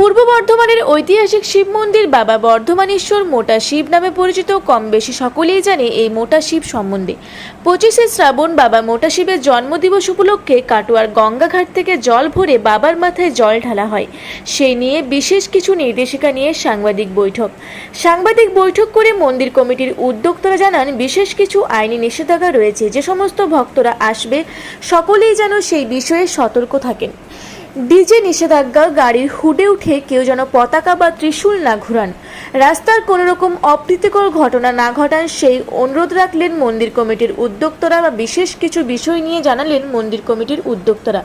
পূর্ব বর্ধমানের ঐতিহাসিক শিব মন্দির বাবা বর্ধমানেশ্বর মোটা শিব নামে পরিচিত। কম বেশি সকলেই জানে এই মোটা শিব সম্বন্ধে। পঁচিশে শ্রাবণ বাবা মোটা শিবের জন্মদিবস উপলক্ষে কাটোয়ার গঙ্গাঘাট থেকে জল ভরে বাবার মাথায় জল ঢালা হয়। সেই নিয়ে বিশেষ কিছু নির্দেশিকা নিয়ে সাংবাদিক বৈঠক। সাংবাদিক বৈঠক করে মন্দির কমিটির উদ্যোক্তারা জানান, বিশেষ কিছু আইনি নিষেধাজ্ঞা রয়েছে। যে সমস্ত ভক্তরা আসবে, সকলেই যেন সেই বিষয়ে সতর্ক থাকেন। ডিজে নিষেধাজ্ঞা গাড়ির হুডে উঠে কেউ যেন পতাকা বা ত্রিশূল না ঘুরান। রাস্তার কোনো রকম অপ্রীতিকর ঘটনা না ঘটান সেই অনুরোধ রাখলেন মন্দির কমিটির উদ্যোক্তরা বা বিশেষ কিছু বিষয় নিয়ে জানালেন মন্দির কমিটির উদ্যোক্তরা।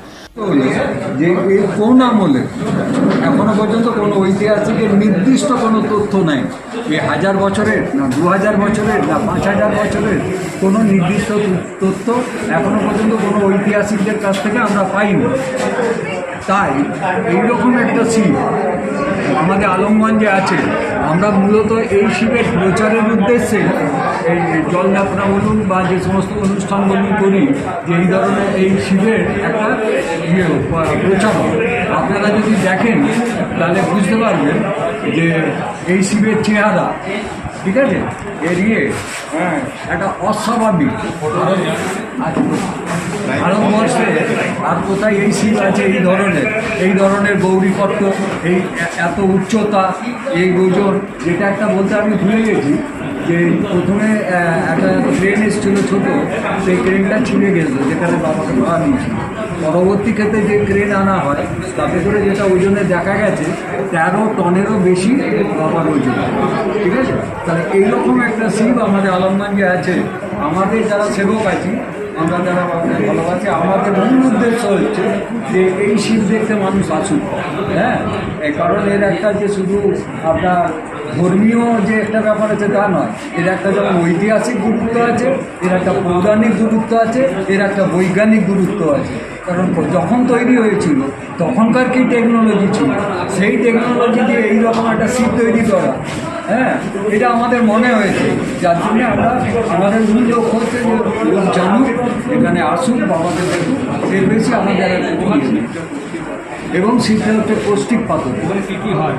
এখনও পর্যন্ত কোনো ঐতিহাসিকের নির্দিষ্ট কোনো তথ্য নাই। এই হাজার বছরের না দু হাজার বছরের না পাঁচ হাজার বছরের কোনো নির্দিষ্ট তথ্য এখনও পর্যন্ত কোনো ঐতিহাসিকদের কাছ থেকে আমরা পাইনি। তাই এইরকম একটা শিব আমাদের আলমগঞ্জে আছে। আমরা মূলত এই শিবের প্রচারের উদ্দেশ্যে এই জলযাত্রা বলুন বা যে সমস্ত অনুষ্ঠানগুলি করি, যে এই ধরনের এই শিবের একটা ইয়ে প্রচার। আপনারা যদি দেখেন, তাহলে বুঝতে পারবেন যে এই শিবের চেহারা ঠিক আছে? এর ইয়ে হ্যাঁ একটা অস্বাভাবিক। ভারতবর্ষে আর কোথায় এই শীত আছে এই ধরনের? এই ধরনের গৌরীপত্র, এই এত উচ্চতা, এই ওজন যেটা একটা বলতে আমি ভুলে গেছি। যে প্রথমে একটা ট্রেন এসেছিল ছোটো, সেই ট্রেনটা ছিঁড়ে গেছিল যেখানে বাবাকে ভাড়া নিয়েছিল পরবর্তী ক্ষেত্রে যে ক্রেন আনা হয়, তাতে করে যেটা ওজনে দেখা গেছে, তেরো টনেরও বেশি বাবার ওজন। ঠিক আছে? তাহলে এইরকম একটা শিব আমাদের আলমগঞ্জে আছে। আমাদের যারা সেবক আছি আমরা যারা বাবাকে ভালোবাসি, আমাদের মূল উদ্দেশ্য হচ্ছে যে এই শিব দেখতে মানুষ আসুক হ্যাঁ? কারণ এর একটা যে শুধু আপনার ধর্মীয় যে একটা ব্যাপার আছে তা নয়, এর একটা যেমন ঐতিহাসিক গুরুত্ব আছে, এর একটা পৌরাণিক গুরুত্ব আছে, এর একটা বৈজ্ঞানিক গুরুত্ব আছে। কারণ যখন তৈরি হয়েছিল, তখনকার কি টেকনোলজি ছিল? সেই টেকনোলজি দিয়ে এইরকম একটা শিপ তৈরি করা। হ্যাঁ এটা আমাদের মনে হয়েছে। যার জন্য আমরা আমাদের মূল লক্ষ্য হচ্ছে জানুক, এখানে আসুক, বাবাকে দেখুক, এর বেশি আমাদের। এবং শীতটা হচ্ছে পৌষ্টিক পাথর। কী কী হয়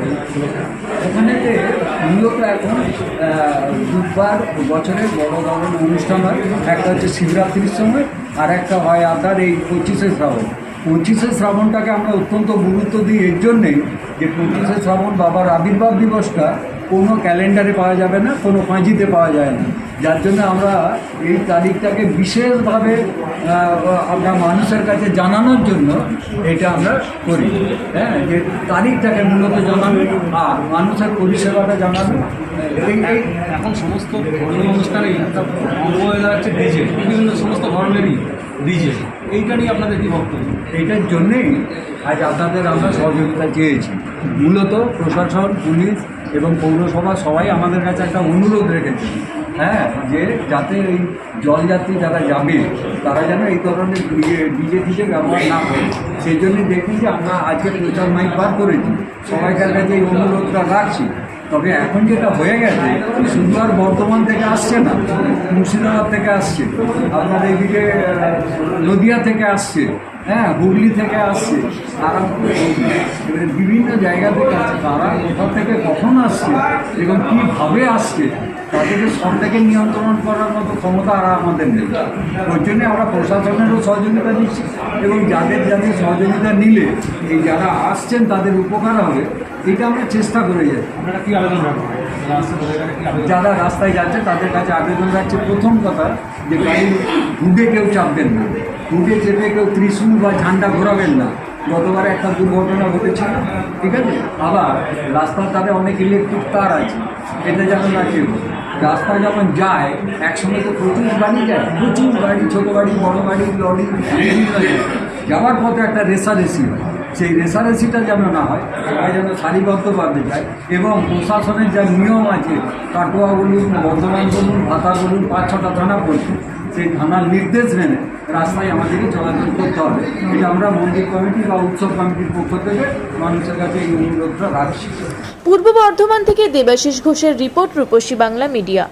ওখানেতে মূলত এখন বুধবার বছরের বড় ধরনের অনুষ্ঠান হয়। একটা হচ্ছে শিবরাত্রির সময়, আর একটা হয় আপনার এই পঁচিশে শ্রাবণ। পঁচিশে শ্রাবণটাকে আমরা অত্যন্ত গুরুত্ব দিই এর জন্যেই যে পঁচিশে শ্রাবণ বাবার আবির্ভাব দিবসটা কোনো ক্যালেন্ডারে পাওয়া যাবে না কোনো পাঁজিতে পাওয়া যায় না। যার জন্য আমরা এই তারিখটাকে বিশেষভাবে আমরা মানুষের কাছে জানানোর জন্য এটা আমরা করি। হ্যাঁ যে তারিখটাকে মূলত জানানো আর মানুষের পরিষেবাটা জানানো। এখন সমস্ত ধর্মীয় অনুষ্ঠানেই একটা অঙ্গ হয়ে যাচ্ছে ডিজে বিভিন্ন সমস্ত ধরনেরই ডিজে। এইটা নিয়ে আপনাদের কি বক্তব্য? এইটার জন্যেই আজ আপনাদের আমরা সহযোগিতা চেয়েছি। মূলত প্রশাসন পুলিশ এবং পৌরসভা সবাই আমাদের কাছে একটা অনুরোধ রেখেছে। হ্যাঁ যে যাতে এই জলযাত্রী যারা যাবে তারা যেন এই ধরনের ডিজে ফিজে ব্যবহার না করে। সেই জন্য দেখি যে আমরা আজকে প্রচার মাইক বার করেছি। সবাইকার কাছে এই অনুরোধটা রাখছি। তবে এখন যেটা হয়ে গেছে শুধু আর বর্ধমান থেকে আসছে না মুর্শিদাবাদ থেকে আসছে। আপনার এইদিকে আহ, নদিয়া থেকে আসছে। হ্যাঁ হুগলি থেকে আসছে। তারা এবারে বিভিন্ন জায়গা থেকে আসছে। তারা কোথা থেকে কখন আসছে এবং কীভাবে আসছে তাদেরকে সবটাকে নিয়ন্ত্রণ করার মতো ক্ষমতা আর আমাদের নেই। ওই জন্যে আমরা প্রশাসনেরও সহযোগিতা নিচ্ছি এবং যাদের যাদের সহযোগিতা নিলে এই যারা আসছেন তাদের উপকার হবে এটা আমরা চেষ্টা করে যাচ্ছি। আপনারা কি আবেদন রাখবেন যারা রাস্তায় যাচ্ছে তাদের কাছে আবেদন রাখছে। প্রথম কথা যে গাড়ি হুডে কেউ চাপবেন না। হুডে চেপে কেউ ত্রিশূল বা ঝান্ডা ঘোরাবেন না। গতবার একটা দুর্ঘটনা ঘটেছিল, ঠিক আছে? আবার রাস্তার তাতে অনেক ইলেকট্রিক তার আছে এটা যেন না কেউ। রাস্তা যখন যায়, একসঙ্গে তো প্রচুর গাড়ি যায়, প্রচুর গাড়ি, ছোটো গাড়ি, বড়ো গাড়ি, লরি যাওয়ার পথে একটা রেসারেসি হয়। সেই রেসারেসিটা যেন না হয়, সবাই যেন সারিবদ্ধভাবে যায় এবং প্রশাসনের যা নিয়ম আছে, কাটোয়া বলুন, বর্ধমান বলুন, ভাতা বলুন, পাঁচ ছটা থানা পড়ছে সেই থানার নির্দেশ মেনে রাস্তায় আমাদেরকে চলাচল করতে হবে। এটা আমরা মন্দির কমিটি বা উৎসব কমিটির পক্ষ থেকে মানুষের কাছে এই অনুরোধটা রাখছি। পূর্ব বর্ধমান থেকে দেবাশিস ঘোষের রিপোর্ট রূপসী বাংলা মিডিয়া।